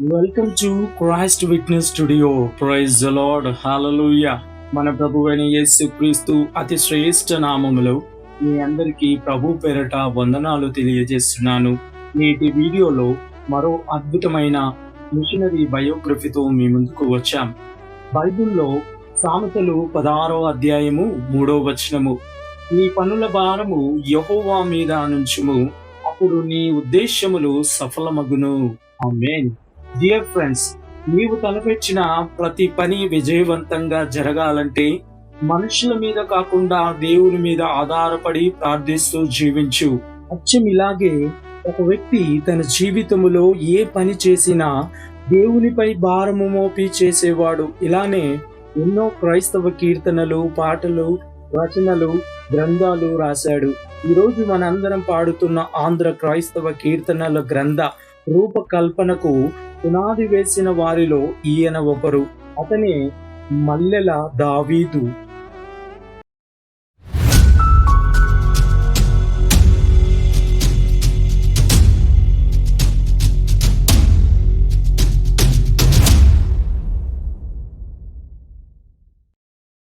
Welcome to Christ witness studio praise Lord hallelujah మన ప్రభువైన యేసు క్రీస్తు అతి శ్రేష్ఠ నామములో మీ అందరికీ ప్రభు పేరట వందనాలు తెలియజేస్తున్నాను. నేటి వీడియోలో మరో అద్భుతమైన మిషనరీ బయోగ్రఫీతో మీ ముందుకు వచ్చాం. బైబిల్లో సామెతలు పదహారో అధ్యాయము మూడో వచనము. నీ పనుల భారము యహోవా మీద నుంచుము. అప్పుడు నీ ఉద్దేశములు సఫలమగును. ఆమేన్. డియర్ ఫ్రెండ్స్ నీవు తలపెట్టిన ప్రతి పని విజయవంతంగా జరగాలంటే మనుషుల మీద కాకుండా దేవుని మీద ఆధారపడి ప్రార్థిస్తూ జీవించు. అచ్చం ఇలాగే ఒక వ్యక్తి తన జీవితంలో ఏ పని చేసినా దేవునిపై భారము మోపి చేసేవాడు. ఇలానే ఎన్నో క్రైస్తవ కీర్తనలు పాటలు రచనలు గ్రంథాలు రాశాడు. ఈరోజు మనందరం పాడుతున్న ఆంధ్ర క్రైస్తవ కీర్తనల గ్రంథ రూపకల్పనకు పునాది వేసిన వారిలో ఈయన ఒకరు అతనే మల్లెల దావీదు.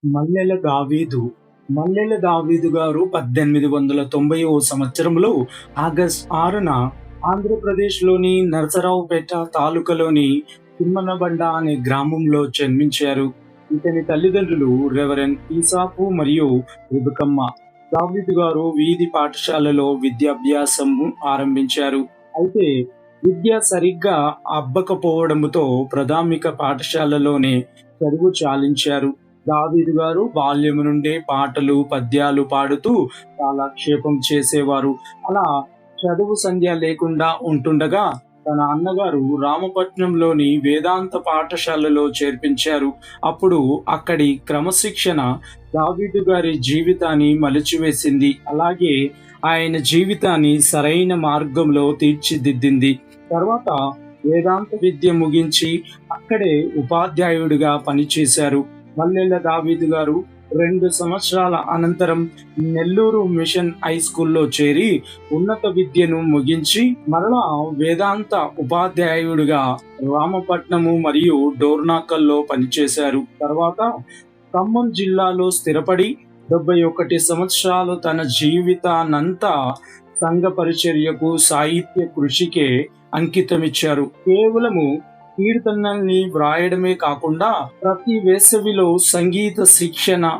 మల్లెల దావీదు. మల్లెల దావీదు గారు పద్దెనిమిది వందల తొంభై ఓ సంవత్సరంలో ఆగస్ట్ ఆరున ఆంధ్రప్రదేశ్లోని నరసరావుపేట తాలూకాలోని తిమ్మనబండ అనే గ్రామంలో జన్మించారు. ఇతని తల్లిదండ్రులు రెవరెన్ ఈసాపు మరియు రుబకమ్మ దావీదు గారు వీధి పాఠశాలలో విద్యాభ్యాసం ఆరంభించారు. అయితే విద్య సరిగ్గా అబ్బకపోవడంతో ప్రాథమిక పాఠశాలలోనే చదువు చాలించారు. దావీదు గారు బాల్యము నుండే పాటలు పద్యాలు పాడుతూ కాలక్షేపం చేసేవారు. అలా చదువు సంధ్య లేకుండా ఉంటుండగా తన అన్నగారు రామపట్నంలోని వేదాంత పాఠశాలలో చేర్పించారు. అప్పుడు అక్కడి క్రమశిక్షణ దావీదు గారి జీవితాన్ని మలిచివేసింది. అలాగే ఆయన జీవితాన్ని సరైన మార్గంలో తీర్చిదిద్దింది. తర్వాత వేదాంత విద్య ముగించి అక్కడే ఉపాధ్యాయుడిగా పనిచేశారు. మల్లెల దావీదు గారు రెండు సంవత్సరాల అనంతరం నెల్లూరు మిషన్ హై స్కూల్లో చేరి ఉన్నత విద్యను ముగించి మరలా వేదాంత ఉపాధ్యాయుడిగా రామపట్నము మరియు డోర్నాకల్లో పనిచేశారు. తర్వాత ఖమ్మం జిల్లాలో స్థిరపడి డెబ్బై ఒకటి సంవత్సరాలు తన జీవితానంతా సంఘ పరిచర్యకు సాహిత్య కృషికే అంకితమిచ్చారు. కేవలము కీర్తనల్ని వ్రాయడమే కాకుండా ప్రతి వేసవిలో సంగీత శిక్షణ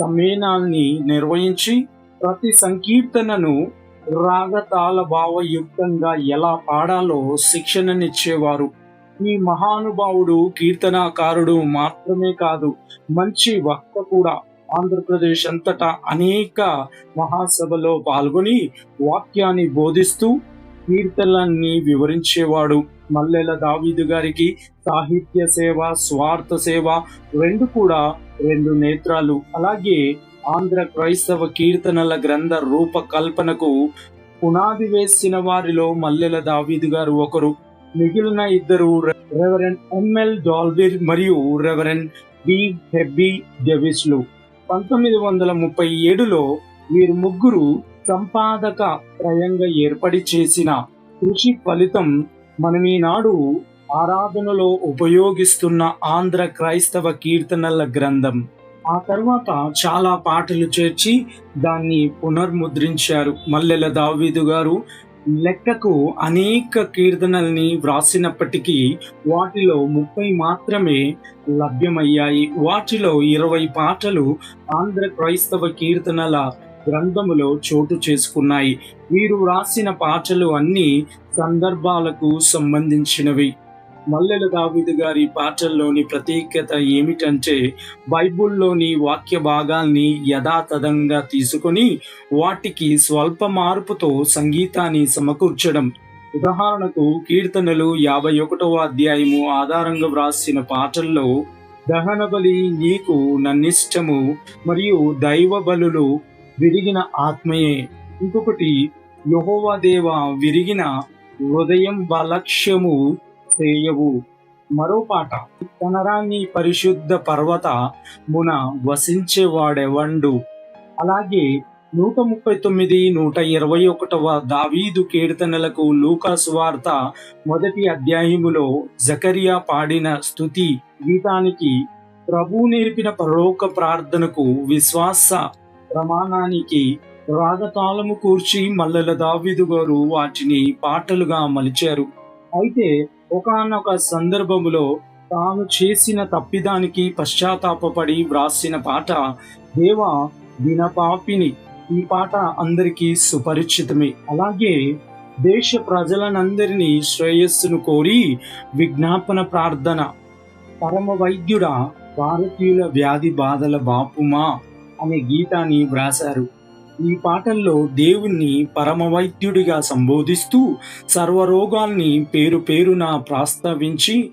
సమ్మేళనాన్ని నిర్వహించి ప్రతి సంకీర్తనను రాగతాల భావయుక్తంగా ఎలా పాడాలో శిక్షణనిచ్చేవారు. ఈ మహానుభావుడు కీర్తనాకారుడు మాత్రమే కాదు మంచి వక్త కూడా. ఆంధ్రప్రదేశ్ అంతటా అనేక మహాసభలో పాల్గొని వాక్యాన్ని బోధిస్తూ కీర్తనలన్నీ వివరించేవాడు. మల్లెల దావీదు గారికి సాహిత్య సేవ స్వార్థ సేవ రెండు కూడా రెండు నేత్రాలు. అలాగే ఆంధ్ర క్రైస్తవ కీర్తనల గ్రంథ రూపకల్పనకు పునాది వేసిన వారిలో మల్లెల దావీదు గారు ఒకరు. మిగిలిన ఇద్దరు రెవరెన్ ఎంఎల్ డాల్బిర్ మరియు రెవరెండ్ బి హెబ్బీ డెవిస్లు. పంతొమ్మిది వందల ముప్పై ఏడులో వీరు ముగ్గురు సంపాదక త్రయంగా ఏర్పడి చేసిన కృషి ఫలితం మనం ఈనాడు ఆరాధనలో ఉపయోగిస్తున్న ఆంధ్ర క్రైస్తవ కీర్తనల గ్రంథం. ఆ తర్వాత చాలా పాటలు చేర్చి దాన్ని పునర్ముద్రించారు. మల్లెల దావీదు గారు లెక్కకు అనేక కీర్తనల్ని వ్రాసినప్పటికీ వాటిలో ముప్పై మాత్రమే లభ్యమయ్యాయి. వాటిలో ఇరవై పాటలు ఆంధ్ర క్రైస్తవ కీర్తనల గ్రంథములో చోటు చేసుకున్నాయి. వీరు వ్రాసిన పాటలు అన్ని సందర్భాలకు సంబంధించినవి. మల్లెల దావిదు గారి పాటల్లోని ప్రత్యేకత ఏమిటంటే బైబుల్లోని వాక్య భాగాల్ని యథాతథంగా తీసుకొని వాటికి స్వల్ప మార్పుతో సంగీతాన్ని సమకూర్చడం. ఉదాహరణకు కీర్తనలు యాభై ఒకటవ అధ్యాయము ఆధారంగా వ్రాసిన పాటల్లో దహన బలి నీకు నన్నిష్టము మరియు దైవ బలులు విరిగిన ఆత్మయే. ఇంకొకటి దేవ విరిగిన హృదయం బలక్ష్యము చేయవు. మరో పాట కనరాన్ని పరిశుద్ధ పర్వత మున వసించేవాడెవండు? అలాగే నూట ముప్పై తొమ్మిది నూట ఇరవై ఒకటవ దావీదు కీర్తనలకు లూకాసు వార్త మొదటి అధ్యాయములో జకరియా పాడిన స్తుతి గీతానికి ప్రభు నేర్పిన పరలోక ప్రార్థనకు విశ్వాస ప్రమాణానికి రాగతాళము కూర్చి మల్లెల దావిదు గారు వాటిని పాటలుగా మలిచారు. అయితే ఒకానొక సందర్భములో తాను చేసిన తప్పిదానికి పశ్చాత్తాపపడి వ్రాసిన పాట దేవా దినపాపిని ఈ పాట అందరికీ సుపరిచితమే. అలాగే దేశ ప్రజలనందరినీ శ్రేయస్సును కోరి విజ్ఞాపన ప్రార్థన. పరమ వైద్యుడా భారతీయుల వ్యాధి బాధల బాపుమా అనే గీతాన్ని వ్రాశారు. ఈ పాటల్లో దేవుణ్ణి పరమవైద్యుడిగా సంబోధిస్తూ సర్వరోగాల్ని పేరు పేరున ప్రాస్తావించి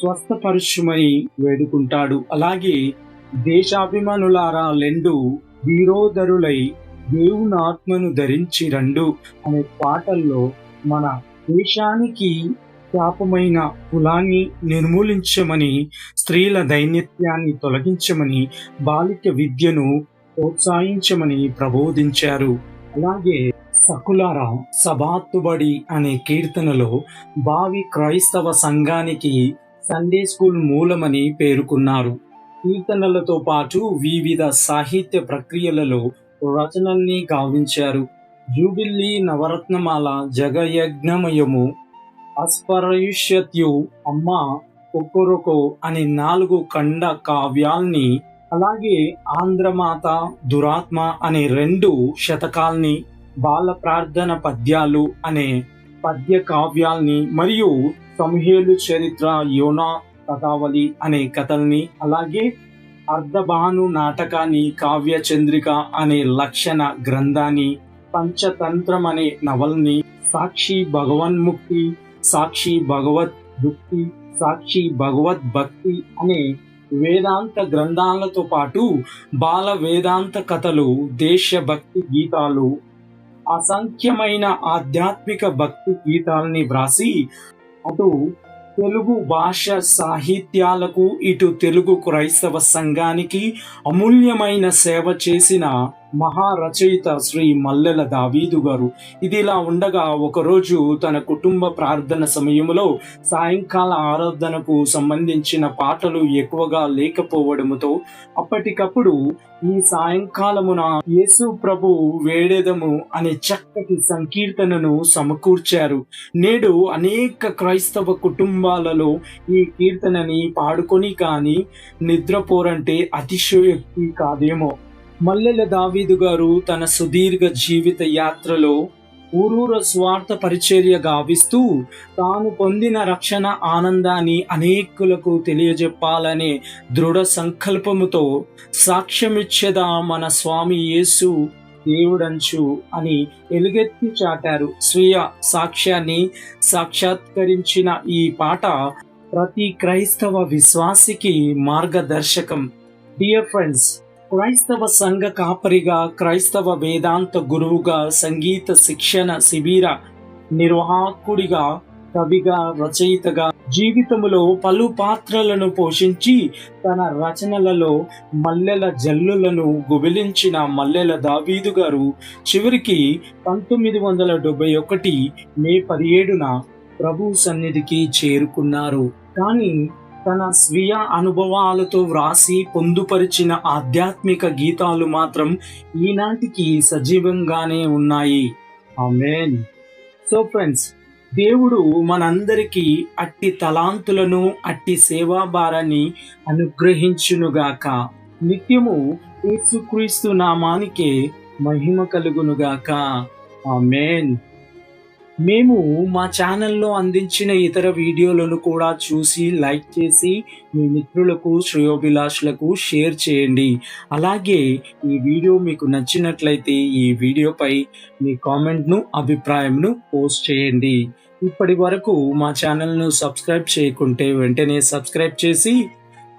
స్వస్థపరుచుమని వేడుకుంటాడు. అలాగే దేశాభిమానులారా లెండు వీరోధరులై దేవుని ఆత్మను ధరించి రండు అనే పాటల్లో మన దేశానికి శాపమైన కులాన్ని నిర్మూలించమని స్త్రీల దైన్యత్యాన్ని తొలగించమని బాలిక విద్యను ప్రోత్సహించమని ప్రబోధించారు. అలాగే సకులారా సబాత్తుబడి అనే కీర్తనలో భావి క్రైస్తవ సంఘానికి సండే స్కూల్ మూలమని పేర్కొన్నారు. కీర్తనలతో పాటు వివిధ సాహిత్య ప్రక్రియలలో రచనల్ని గావించారు. జూబిల్లీ నవరత్నమాల జగయజ్ఞమయము అస్పరయుష్యత్యు అమ్మ కొక్కొరొకో అనే నాలుగు ఖండ కావ్యాల్ని అలాగే ఆంధ్రమాత దురాత్మ అనే రెండు శతకాల్ని బాల ప్రార్థన పద్యాలు అనే పద్య కావ్యాల్ని మరియు సంహేలు చరిత్ర యోనా కథావళి అనే కథల్ని అలాగే అర్ధభాను నాటకాన్ని కావ్య చంద్రిక అనే లక్షణ గ్రంథాన్ని పంచతంత్రం అనే నవల్ని సాక్షి భగవన్ముక్తి సాక్షి భగవద్ భక్తి సాక్షి భగవద్ భక్తి అనే వేదాంత గ్రంథాలతో పాటు బాల వేదాంత కథలు దేశభక్తి గీతాలు అసంఖ్యమైన ఆధ్యాత్మిక భక్తి గీతాలని వ్రాసి అటు తెలుగు భాష సాహిత్యాలకు ఇటు తెలుగు క్రైస్తవ సంఘానికి అమూల్యమైన సేవ చేసిన మహారచయిత శ్రీ మల్లెల దావీదు గారు. ఇదిలా ఉండగా ఒకరోజు తన కుటుంబ ప్రార్థన సమయంలో సాయంకాల ఆరాధనకు సంబంధించిన పాటలు ఎక్కువగా లేకపోవడముతో అప్పటికప్పుడు ఈ సాయంకాలమున యేసు ప్రభు వేడెదము అనే చక్కటి సంకీర్తనను సమకూర్చారు. నేడు అనేక క్రైస్తవ కుటుంబాలలో ఈ కీర్తనని పాడుకొని కానీ నిద్రపోరంటే అతిశయోక్తి కాదేమో. మల్లెల దావీదు గారు తన సుదీర్ఘ జీవిత యాత్రలో ఊరూర స్వార్థ పరిచర్య గావిస్తూ తాను పొందిన రక్షణ ఆనందాన్ని అనేకులకు తెలియజెప్పాలనే దృఢ సంకల్పముతో సాక్ష్యమిచ్చేదా మన స్వామి యేసు దేవుడంచు అని ఎలుగెత్తి చాటారు. స్వీయ సాక్ష్యాన్ని సాక్షాత్కరించిన ఈ పాట ప్రతి క్రైస్తవ విశ్వాసికి మార్గదర్శకం. డియర్ ఫ్రెండ్స్ క్రైస్తవ సంఘ కాపరిగా క్రైస్తవ వేదాంత గురువుగా సంగీత శిక్షణ శిబిర నిర్వాహకుడిగా కవిగా రచయితగా జీవితములో పలు పాత్రలను పోషించి తన రచనలలో మల్లెల జల్లులను గుబిలించిన మల్లెల దావీదు గారు చివరికి పంతొమ్మిది వందల డెబ్బై ఒకటి మే పదిహేడున ప్రభు సన్నిధికి చేరుకున్నారు. కానీ తన స్వీయ అనుభవాలతో వ్రాసి పొందుపరిచిన ఆధ్యాత్మిక గీతాలు మాత్రం ఈనాటికి సజీవంగానే ఉన్నాయి. ఆమెన్. సో ఫ్రెండ్స్ దేవుడు మనందరికీ అట్టి తలాంతులను అట్టి సేవా భారాన్ని అనుగ్రహించునుగాక. నిత్యము యేసుక్రీస్తు నామానికే మహిమ కలుగునుగాక. ఆమెన్. మేము మా ఛానల్లో అందించిన ఇతర వీడియోలను కూడా చూసి లైక్ చేసి మీ మిత్రులకు శ్రేయోభిలాషులకు షేర్ చేయండి. అలాగే ఈ వీడియో మీకు నచ్చినట్లయితే ఈ వీడియోపై మీ కామెంట్ను అభిప్రాయంను పోస్ట్ చేయండి. ఇప్పటి వరకు మా ఛానల్ను సబ్స్క్రైబ్ చేయకుంటే వెంటనే సబ్స్క్రైబ్ చేసి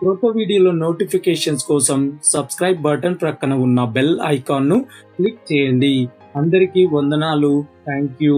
క్రొత్త వీడియోల నోటిఫికేషన్స్ కోసం సబ్స్క్రైబ్ బటన్ ప్రక్కన ఉన్న బెల్ ఐకాన్ను క్లిక్ చేయండి. అందరికీ వందనాలు. Thank you.